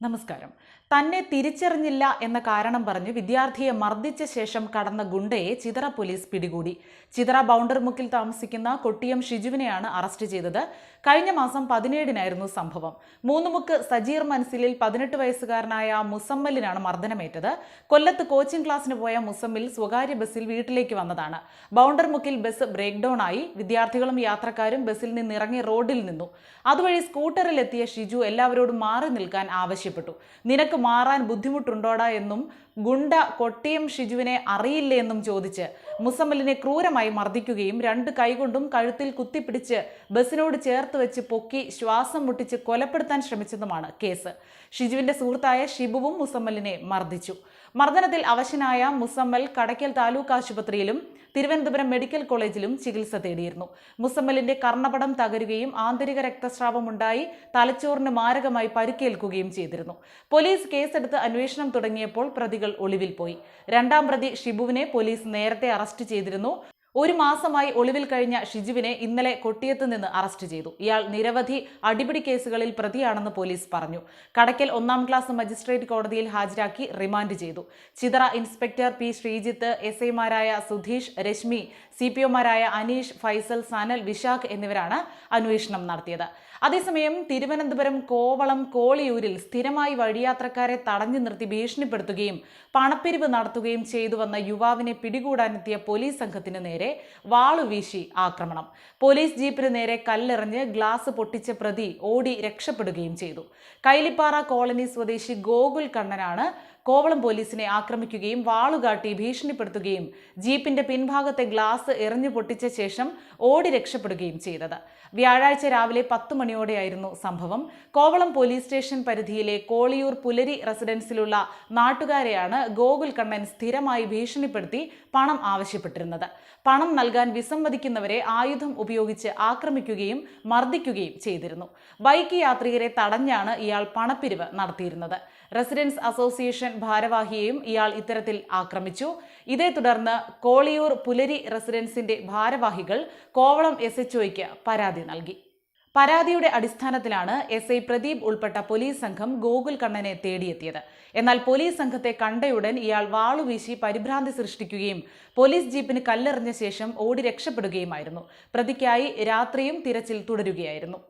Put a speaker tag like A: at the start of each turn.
A: നമസ്കാരം. തന്നെ തിരിച്ചറിഞ്ഞില്ല എന്ന കാരണം പറഞ്ഞ് വിദ്യാർത്ഥിയെ മർദ്ദിച്ച ശേഷം കടന്ന ഗുണ്ടയെ ചിതറ പോലീസ് പിടികൂടി. ചിതറ ബൗണ്ടർ മുക്കിൽ താമസിക്കുന്ന കൊട്ടിയം ഷിജുവിനെയാണ് അറസ്റ്റ് ചെയ്തത്. കഴിഞ്ഞ മാസം പതിനേഴിനായിരുന്നു സംഭവം. മൂന്നുമുക്ക് സജീർ മൻസിലിൽ പതിനെട്ട് വയസ്സുകാരനായ മുസമ്മലിനാണ് മർദ്ദനമേറ്റത്. കൊല്ലത്ത് കോച്ചിംഗ് ക്ലാസ്സിന് പോയ മുസമ്മിൽ സ്വകാര്യ ബസ്സിൽ വീട്ടിലേക്ക് വന്നതാണ്. ബൗണ്ടർ മുക്കിൽ ബസ് ബ്രേക്ക് ഡൗൺ ആയി. വിദ്യാർത്ഥികളും യാത്രക്കാരും ബസ്സിൽ നിന്നിറങ്ങി റോഡിൽ നിന്നു. അതുവഴി സ്കൂട്ടറിൽ എത്തിയ ഷിജു എല്ലാവരോടും മാറി നിൽക്കാൻ ആവശ്യപ്പെട്ടു. നിനക്ക് മാറാൻ ബുദ്ധിമുട്ടുണ്ടോടാ എന്നും ഗുണ്ട കൊട്ടിയം ഷിജുവിനെ അറിയില്ലേ എന്നും ചോദിച്ച് മുസമ്മലിനെ ക്രൂരമായി മർദ്ദിക്കുകയും രണ്ട് കൈകൊണ്ടും കഴുത്തിൽ കുത്തിപ്പിടിച്ച് ബസ്സിനോട് ചേർത്ത് വെച്ച് പൊക്കി ശ്വാസം മുട്ടിച്ച് കൊലപ്പെടുത്താൻ ശ്രമിച്ചതുമാണ് കേസ്. ഷിജുവിന്റെ സുഹൃത്തായ ഷിബുവും മുസമ്മലിനെ മർദ്ദിച്ചു. മർദ്ദനത്തിൽ അവശനായ മുസമ്മൽ കടയ്ക്കൽ താലൂക്ക് ആശുപത്രിയിലും തിരുവനന്തപുരം മെഡിക്കൽ കോളേജിലും ചികിത്സ തേടിയിരുന്നു. മുസമ്മലിന്റെ കർണപടം തകരുകയും ആന്തരിക രക്തസ്രാവം ഉണ്ടായി തലച്ചോറിന് മാരകമായി പരിക്കേൽക്കുകയും ചെയ്തിരുന്നു. പോലീസ് കേസെടുത്ത് അന്വേഷണം തുടങ്ങിയപ്പോൾ പ്രതികൾ ഒളിവിൽ പോയി. രണ്ടാം പ്രതി ഷിബുവിനെ പോലീസ് നേരത്തെ അറസ്റ്റ് ചെയ്തിരുന്നു. ഒരു മാസമായി ഒളിവിൽ കഴിഞ്ഞ ഷിജുവിനെ ഇന്നലെ കൊട്ടിയത്ത് നിന്ന് അറസ്റ്റ് ചെയ്തു. ഇയാൾ നിരവധി അടിപിടി കേസുകളിൽ പ്രതിയാണെന്ന് പോലീസ് പറഞ്ഞു. കടക്കൽ ഒന്നാം ക്ലാസ് മജിസ്ട്രേറ്റ് കോടതിയിൽ ഹാജരാക്കി റിമാൻഡ് ചെയ്തു. Chithara inspector P Sreejith S ഐമാരായ സുധീഷ് രശ്മി സി പി ഒമാരായ അനീഷ് ഫൈസൽ സനൽ വിശാഖ് എന്നിവരാണ് അന്വേഷണം നടത്തിയത്. അതേസമയം തിരുവനന്തപുരം കോവളം കോളിയൂരിൽ സ്ഥിരമായി വഴിയാത്രക്കാരെ തടഞ്ഞു നിർത്തി ഭീഷണിപ്പെടുത്തുകയും പണപ്പിരിവ് നടത്തുകയും ചെയ്തുവന്ന യുവാവിനെ പിടികൂടാനെത്തിയ പോലീസ് സംഘത്തിന് നേരെ വാളുവീശി ആക്രമണം. പോലീസ് ജീപ്പിന് നേരെ കല്ലെറിഞ്ഞ് ഗ്ലാസ് പൊട്ടിച്ച പ്രതി ഓടി രക്ഷപ്പെടുകയും ചെയ്തു. കൈലിപ്പാറ കോളനി സ്വദേശി ഗോകുൽ കണ്ണനാണ് കോവളം പോലീസിനെ ആക്രമിക്കുകയും വാളുകാട്ടി ഭീഷണിപ്പെടുത്തുകയും ജീപ്പിന്റെ പിൻഭാഗത്തെ ഗ്ലാസ് എറിഞ്ഞു പൊട്ടിച്ച ശേഷം ഓടി രക്ഷപ്പെടുകയും ചെയ്തത്. വ്യാഴാഴ്ച രാവിലെ പത്തു മണിയോടെയായിരുന്നു സംഭവം. കോവളം പോലീസ് സ്റ്റേഷൻ പരിധിയിലെ കോളിയൂർ പുലരി റെസിഡൻസിലുള്ള നാട്ടുകാരെയാണ് ഗോകുൽ കണ്ണൻ സ്ഥിരമായി ഭീഷണിപ്പെടുത്തി പണം ആവശ്യപ്പെട്ടിരുന്നത്. പണം നൽകാൻ വിസമ്മതിക്കുന്നവരെ ആയുധം ഉപയോഗിച്ച് ആക്രമിക്കുകയും മർദ്ദിക്കുകയും ചെയ്തിരുന്നു. ബൈക്ക് യാത്രികരെ തടഞ്ഞാണ് ഇയാൾ പണപ്പിരിവ് നടത്തിയിരുന്നത്. റെസിഡൻസ് അസോസിയേഷൻ ഭാരവാഹിയെയും ഇയാൾ ഇത്തരത്തിൽ ആക്രമിച്ചു. ഇതേ തുടർന്ന് കോളിയൂർ പുലരി റെസിഡൻസിന്റെ ഭാരവാഹികൾ കോവളം എസ് എച്ച് പരാതി നൽകി. പരാതിയുടെ അടിസ്ഥാനത്തിലാണ് എസ് ഐ പ്രദീപ് ഉൾപ്പെട്ട പോലീസ് സംഘം ഗോകുൽ കണ്ണനെ തേടിയെത്തിയത്. എന്നാൽ പോലീസ് സംഘത്തെ കണ്ടയുടൻ ഇയാൾ വാളുവീശി പരിഭ്രാന്തി സൃഷ്ടിക്കുകയും പോലീസ് ജീപ്പിന് കല്ലെറിഞ്ഞ ശേഷം ഓടി രക്ഷപ്പെടുകയുമായിരുന്നു. പ്രതിക്കായി രാത്രിയും തിരച്ചിൽ തുടരുകയായിരുന്നു.